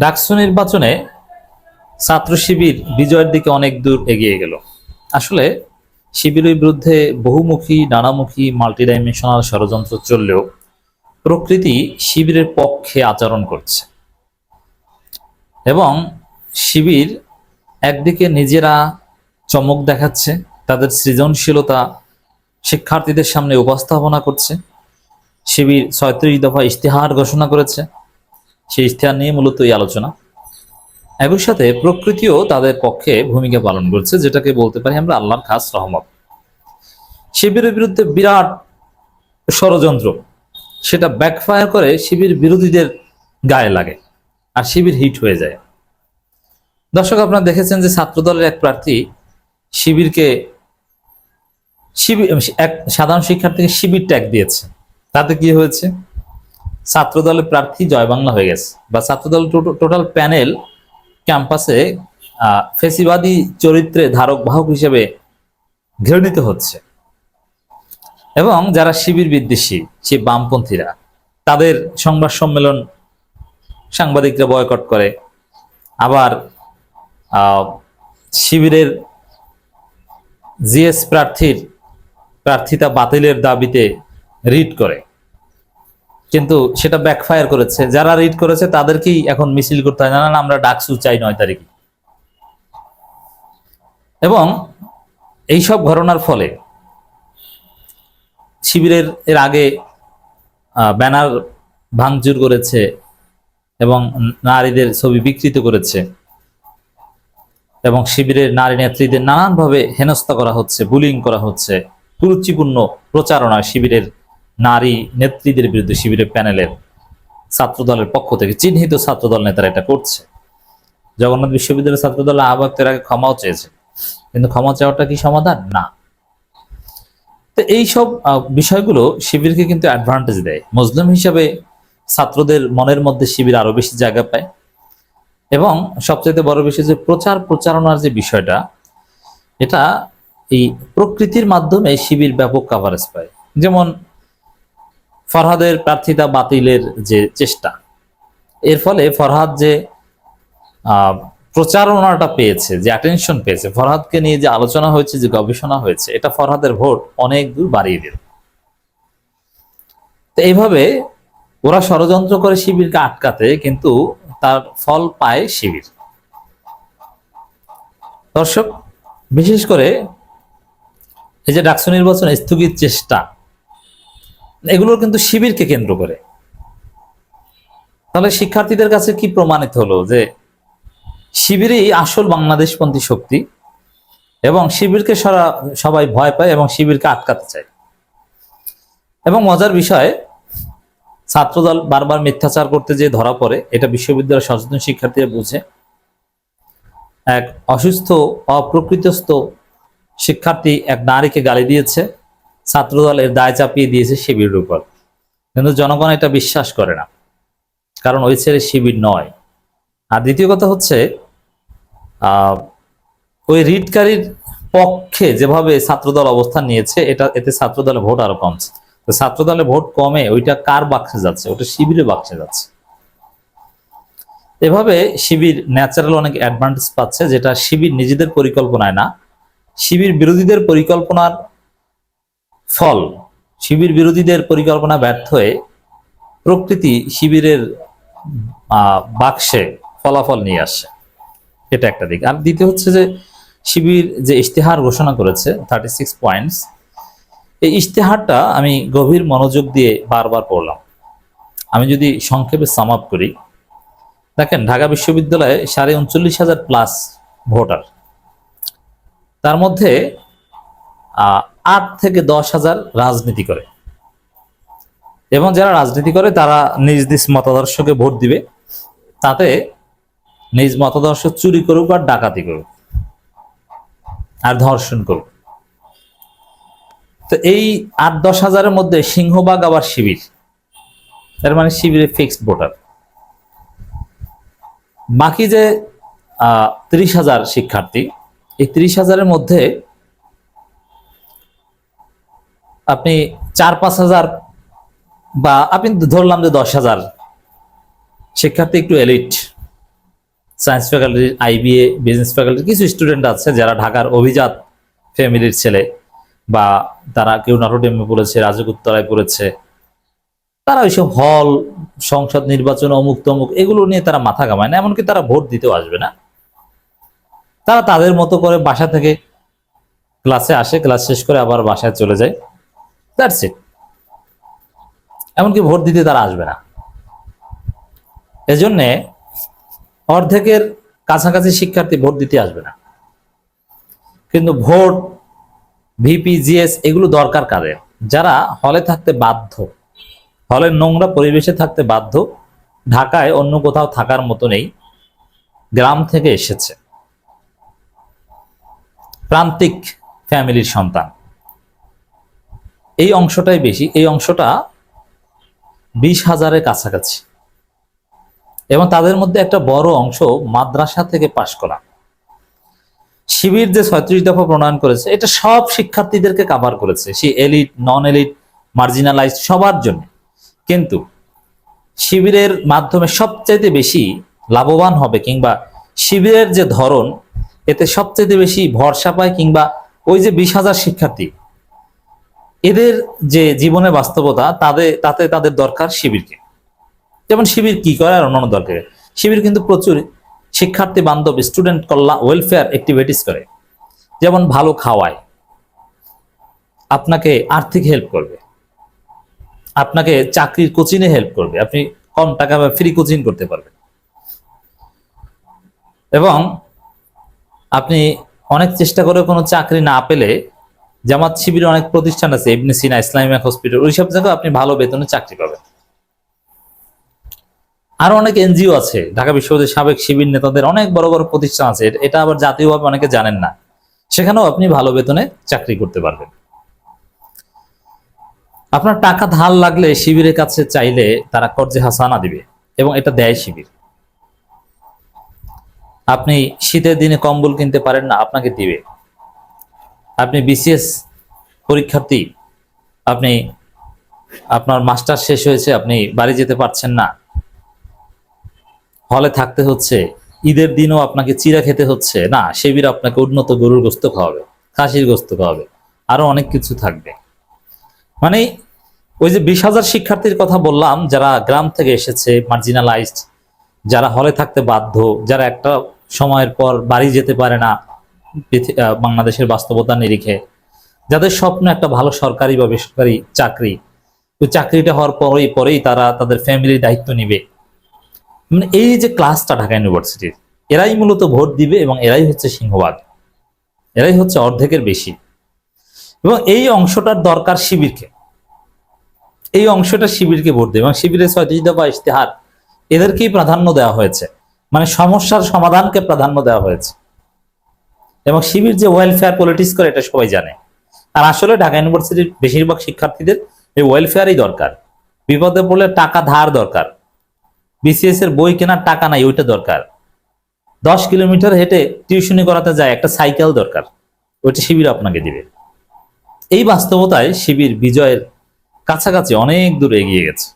ডাকসু নির্বাচনে ছাত্র শিবির বিজয়ের দিকে অনেক দূর এগিয়ে গেল। আসলে শিবিরের বিরুদ্ধে বহুমুখী, নানামুখী মাল্টিডাইমেনশনাল ষড়যন্ত্র চললেও প্রকৃতি শিবিরের পক্ষে আচরণ করছে। এবং শিবির একদিকে নিজেরা চমক দেখাচ্ছে, তাদের সৃজনশীলতা শিক্ষার্থীদের সামনে উপস্থাপনা করছে। শিবির ছয়ত্রিশ দফা ইশতেহার ঘোষণা করেছে। সেই স্থান নিয়ে মূলত এই আলোচনা। একই সাথে প্রকৃতিও তাদের পক্ষে ভূমিকা পালন করছে, যেটাকে বলতে পারি আমরা আল্লাহর খাস রহমত। শিবিরের বিরুদ্ধে বিরাট ষড়যন্ত্র, সেটা ব্যাকফায়ার করে শিবির বিরোধীদের গায়ে লাগে আর শিবির হিট হয়ে যায়। দর্শক, আপনারা দেখেছেন যে ছাত্রদলের এক প্রার্থী শিবিরকে শিবির এক সাধারণ শিক্ষার্থীকে শিবির ট্যাগ দিয়েছে। তাতে কি হয়েছে? ছাত্রদলের প্রার্থী জয় বাংলা হয়ে গেছে। বা ছাত্রদল টোটাল প্যানেল ক্যাম্পাসে ফেসিবাদী চরিত্রে ধারক বাহক হিসেবে ঘৃণিত হচ্ছে। এবং যারা শিবির বিদ্বেষী, সে বামপন্থীরা, তাদের সংবাদ সম্মেলন সাংবাদিকরা বয়কট করে। আবার শিবিরের জিএস প্রার্থীর প্রার্থিতা বাতিলের দাবিতে রিট করে। কিন্তু সেটা ব্যাকফায়ার করেছে। যারা রিড করেছে তাদেরকেই এখন মিছিল করতে হয়, না না আমরা ডাকসু চাই নয় তারিখে। এবং এইসব ঘটনার ফলে শিবিরের, এর আগে ব্যানার ভাঙচুর করেছে এবং নারীদের ছবি বিকৃত করেছে এবং শিবিরের নারী নেত্রীদের নানানভাবে হেনস্থা করা হচ্ছে বুলিং করা হচ্ছে। কুরুচিপূর্ণ প্রচারণা শিবিরের নারী নেত্রীদের বিরুদ্ধে শিবিরের প্যানেলের ছাত্রদলের পক্ষ থেকে চিহ্নিত ছাত্রদল নেতারা এটা করছে। জগন্নাথ বিশ্ববিদ্যালয়ের ছাত্রদল আহ্বায়ক এর আগে ক্ষমাও চেয়েছে। কিন্তু ক্ষমা চাওয়াটা কি সমাধান? না। তো এইসব বিষয়গুলো শিবিরকে কিন্তু অ্যাডভান্টেজ দেয়। মুসলিম হিসাবে ছাত্রদের মনের মধ্যে শিবির আরও বেশি জায়গা পায়। এবং সবচেয়ে বড় বিষয় যে প্রচার প্রচারণার যে বিষয়টা, এটা এই প্রকৃতির মাধ্যমে শিবির ব্যাপক কাভারেজ পায়। যেমন ফরহাদের প্রার্থিতা বাতিলের যে চেষ্টা। এর ফলে ফরহাদ যে প্রচারণাটা পেয়েছে, যে অ্যাটেনশন পেয়েছে, ফরহাদকে নিয়ে যে আলোচনা হয়েছে, যে গবেষণা হয়েছে, এটা ফরহাদের ভোট অনেক দূর বাড়িয়ে দিল। তো এইভাবে ওরা ষড়যন্ত্র করে শিবিরকে আটকাতে কিন্তু তার ফল পায় শিবির। দর্শক, বিশেষ করে এই যে ডাকসু নির্বাচন স্থগিত চেষ্টা এগুলোর কিন্তু শিবিরকে কেন্দ্র করে। তাহলে শিক্ষার্থীদের কাছে কি প্রমাণিত হলো? যে শিবিরই আসল বাংলাদেশপন্থী শক্তি এবং শিবিরকে সারা- সবাই ভয় পায় এবং শিবিরকে আটকাতে চায়। এবং মজার বিষয়, ছাত্রদল বারবার মিথ্যাচার করতে যে ধরা পড়ে, এটা বিশ্ববিদ্যালয়ের সচেতন শিক্ষার্থীরা বুঝে। এক অসুস্থ, অপ্রকৃতস্থ শিক্ষার্থী এক নারীকে গালি দিয়েছে। ছাত্রদল এর দায় চাপিয়ে দিয়েছে শিবিরের উপর। কিন্তু জনগণ এটা বিশ্বাস করে না। কারণ ওই ছেলে শিবির নয়। আর দ্বিতীয় কথা হচ্ছে ওই রিটকারীর পক্ষে যেভাবে ছাত্রদল অবস্থান নিয়েছে, এটা, এতে ছাত্রদলের ভোট আরও কমছে। তো ছাত্রদলের ভোট কমে ওইটা কার বাক্সে যাচ্ছে? ওটা শিবিরে বাক্সে যাচ্ছে। এভাবে শিবির ন্যাচারাল অনেক অ্যাডভান্টেজ পাচ্ছে, যেটা শিবির নিজেদের পরিকল্পনায় না। শিবির বিরোধীদের পরিকল্পনার ফল। শিবির বিরোধীদের পরিকল্পনা ব্যর্থ হয়ে প্রকৃতি শিবিরের বাক্সে ফলাফল নিয়ে আসে এটা একটা দিক। আর দ্বিতীয় হচ্ছে যে, শিবির যে ইশতেহার ঘোষণা করেছে থার্টি সিক্স পয়েন্টস এই ইশতেহারটা আমি গভীর মনোযোগ দিয়ে বারবার পড়লাম। আমি যদি সংক্ষেপে সাম আপ করি, দেখেন, ঢাকা বিশ্ববিদ্যালয়ে সাড়ে উনচল্লিশ হাজার প্লাস ভোটার। তার মধ্যে আট থেকে দশ হাজার রাজনীতি করে। এবং যারা রাজনীতি করে, তারা নিজ নিজ মতাদর্শকে ভোট দিবে। তাতে নিজ মতাদর্শ চুরি করুক আর ডাকাতি করুক। আর ধর্ষণ করুক। তো এই আট দশ হাজারের মধ্যে সিংহবাগ আবার শিবির। তার মানে শিবিরে ফিক্সড ভোটার বাকি যে ত্রিশ হাজার শিক্ষার্থী, এই ত্রিশ হাজারের মধ্যে আপনি চার, পাঁচ হাজার বা আপনি ধরলাম যে দশ হাজার, শিক্ষার্থী একটু elite science faculty IBA business faculty কিছু স্টুডেন্ট আছে যারা ঢাকার অভিজাত ফ্যামিলির ছেলে বা তারা কেউ নাটোডেমে পড়েছে রাজকুত্তরায় পড়েছে। তারা ওইসব হল সংসদ নির্বাচন, অমুক তমুক, এগুলো নিয়ে তারা মাথা কামায় না, এমনকি তারা ভোট দিতেও আসবে না। তারা তাদের মতো করে বাসা থেকে ক্লাসে আসে ক্লাস শেষ করে আবার বাসায় চলে যায়। দ্যাটস ইট এমনকি ভোট দিতে তারা আসবে না। এজন্যে অর্ধেকের কাছাকাছি শিক্ষার্থী ভোট দিতে আসবে না। কিন্তু ভোট, ভিপি, জিএস এগুলো দরকার কাদের? যারা হলে থাকতে বাধ্য হলের নোংরা পরিবেশে থাকতে বাধ্য, ঢাকায় অন্য কোথাও থাকার মতো নেই, গ্রাম থেকে এসেছে। প্রান্তিক ফ্যামিলির সন্তান। এই অংশটাই বেশি, এই অংশটা বিশ হাজারের কাছাকাছি। এবং তাদের মধ্যে একটা বড় অংশ মাদ্রাসা থেকে পাশ করা। শিবির যে ছয়ত্রিশ দফা প্রণয়ন করেছে, এটা সব শিক্ষার্থীদেরকে কাভার করেছে। সে এলিট নন এলিট মার্জিনালাইজ সবার জন্য। কিন্তু শিবিরের মাধ্যমে সবচাইতে বেশি লাভবান হবে কিংবা শিবিরের যে ধরন, এতে সবচেয়ে বেশি ভরসা পায় কিংবা ওই যে বিশ হাজার শিক্ষার্থী এদের যে জীবনের বাস্তবতা, তাদের, তাতে তাদের দরকার শিবিরকে। যেমন শিবির কি করে আর অন্যান্য দরকার শিবির কিন্তু প্রচুর শিক্ষার্থী, বান্ধব স্টুডেন্ট কল্যাণ ওয়েলফেয়ার অ্যাক্টিভিটিস করে। যেমন ভালো খাওয়ায়। আপনাকে আর্থিক হেল্প করবে। আপনাকে চাকরির কোচিংয়ে হেল্প করবে। আপনি কম টাকা বা ফ্রি কোচিং করতে পারবেন। এবং আপনি অনেক চেষ্টা করে কোনো চাকরি না পেলে জামাত শিবিরে অনেক প্রতিষ্ঠান আছে ইবনে সিনা ইসলামিক হসপিটাল ওইসব জায়গায় আপনি ভালো বেতনে চাকরি পাবেন। আরও অনেক এনজিও আছে, ঢাকা বিশ্ববিদ্যালয়ের সাবেক শিবির নেতাদের অনেক বড় বড় প্রতিষ্ঠান আছে, এটা আবার জাতীয়ভাবে অনেকে জানেন না। সেখানেও আপনি ভালো বেতনে চাকরি করতে পারবেন। আপনার টাকা ধার লাগলে শিবিরের কাছে চাইলে তারা কর্জে হাসানা দিবে, এবং এটা দেয় শিবির। আপনি শীতের দিনে কম্বল কিনতে পারেন না, আপনাকে দিবে। আপনি বিসিএস পরীক্ষার্থী, আপনি, আপনার মাস্টার শেষ হয়েছে, আপনি বাড়ি যেতে পারছেন না। হলে থাকতে হচ্ছে, ঈদের দিনও আপনাকে চিরা খেতে হচ্ছে। না, সেবির আপনাকে উন্নত গরুর গোস্ত খাওয়াবে, খাসির গোস্ত খাওয়াবে, আরও অনেক কিছু থাকবে। মানে ওই যে বিশ হাজার শিক্ষার্থীর কথা বললাম, যারা গ্রাম থেকে এসেছে মার্জিনালাইজড যারা হলে থাকতে বাধ্য, যারা একটা সময়ের পর বাড়ি যেতে পারে না বাংলাদেশের বাস্তবতা নিরিখে। যাদের স্বপ্ন একটা ভালো সরকারি বা বেসরকারি চাকরি ওই চাকরিটা হওয়ার পরেই পরেই তারা তাদের ফ্যামিলির দায়িত্ব নিবে। মানে এই যে ক্লাসটা ঢাকা ইউনিভার্সিটির এরাই মূলত ভোট দিবে এবং এরাই হচ্ছে সিংহবাদ এরাই হচ্ছে অর্ধেকের বেশি। এবং এই অংশটার দরকার শিবিরকে। এই অংশটা শিবিরকে ভোট দেবে। এবং শিবিরের ছয়ত্রিশ দফা ইশতেহার, এদেরকেই প্রাধান্য দেওয়া হয়েছে। মানে সমস্যার সমাধানকে প্রাধান্য দেওয়া হয়েছে। এবং শিবির যে ওয়েলফেয়ার পলিটিক্স করে, এটা সবাই জানে। আর আসলে ঢাকা ইউনিভার্সিটির বেশিরভাগ শিক্ষার্থীদের এই ওয়েলফেয়ারই দরকার। বিপদে পড়লে টাকা ধার দরকার। বিসিএস এর বই কেনার টাকা নাই, ওইটা দরকার। দশ কিলোমিটার হেঁটে টিউশনি করাতে যায়, একটা সাইকেল দরকার। ওইটা শিবির আপনাকে দিবে। এই বাস্তবতায় শিবির বিজয়ের কাছাকাছি অনেক দূর এগিয়ে গেছে।